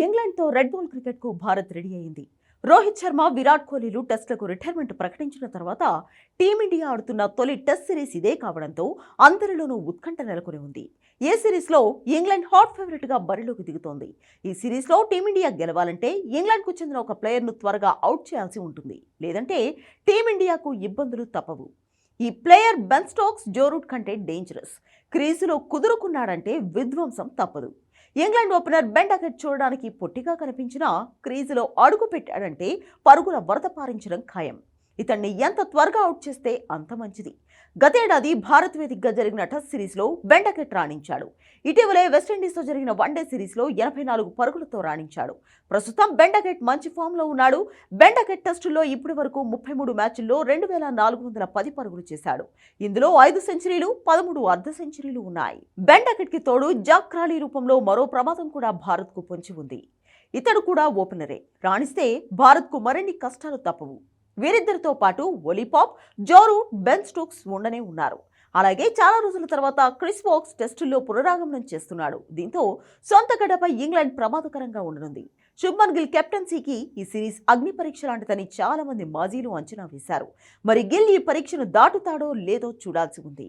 ఇంగ్లాండ్తో red ball క్రికెట్కు Bharat ready అయింది. రోహిత్ శర్మ విరాట్ కోహ్లీలు టెస్టులకు రిటైర్మెంట్ ప్రకటించిన తర్వాత టీమిండియా ఆడుతున్న తొలి టెస్ట్ సిరీస్ ఇదే కావడంతో అందరిలోనూ ఉత్కంఠ నెలకొని ఉంది. ఏ సిరీస్లో ఇంగ్లాండ్ హాట్ ఫేవరెట్గా బరిలోకి దిగుతోంది? ఈ సిరీస్లో టీమిండియా గెలవాలంటే ఇంగ్లాండ్కు చెందిన ఒక ప్లేయర్ను త్వరగా అవుట్ చేయాల్సి ఉంటుంది. లేదంటే టీమిండియాకు ఇబ్బందులు తప్పవు. ఈ player Ben Stokes Joe Root కంటే డేంజరస్. క్రీజులో కుదురుకున్నాడంటే విధ్వంసం తప్పదు. ఇంగ్లాండ్ ఓపెనర్ బెండకెట్ చూడడానికి పొట్టిగా కనిపించినా క్రీజులో అడుగు పెట్టాడంటే పరుగుల వరద పారించడం ఖాయం. ఇతన్ని ఎంత త్వరగా అవుట్ చేస్తే అంత మంచిది. గతేడాది భారత్ వేదికగా జరిగిన టెస్ట్ సిరీస్లో బెండకెట్ రాణించాడు. ఇటీవలే వెస్టిండీస్తో జరిగిన వన్డే సిరీస్లో ఎనభై నాలుగు పరుగులతో రాణించాడు. ప్రస్తుతం బెండకెట్ మంచి ఫామ్లో ఉన్నాడు. బెండకెట్ టెస్టుల్లో ఇప్పటి వరకు ముప్పై మూడు మ్యాచ్ల్లో రెండు వేల నాలుగు వందల పది పరుగులు చేశాడు. ఇందులో ఐదు సెంచరీలు పదమూడు అర్ధ సెంచరీలు ఉన్నాయి. బెండకెట్కి తోడు జాక్ క్రాలీ రూపంలో మరో ప్రమాదం కూడా భారత్కు పొంచి ఉంది. ఇతడు కూడా ఓపెనరే. రాణిస్తే భారత్కు మరిన్ని కష్టాలు తప్పవు. వీరిద్దరితో పాటు ఒలిపాప్ జోరు బెన్ స్టోక్స్ ఉండనే ఉన్నారు. అలాగే చాలా రోజుల తర్వాత క్రిస్ వాక్స్ టెస్టుల్లో పునరాగమనం చేస్తున్నాడు. దీంతో సొంత గడపై ఇంగ్లాండ్ ప్రమాదకరంగా ఉండనుంది. శుభ్మన్ గిల్ కెప్టెన్సీకి ఈ సిరీస్ అగ్ని పరీక్ష లాంటిదని చాలా మంది మాజీలు అంచనా వేశారు. మరి గిల్ ఈ పరీక్షను దాటుతాడో లేదో చూడాల్సి ఉంది.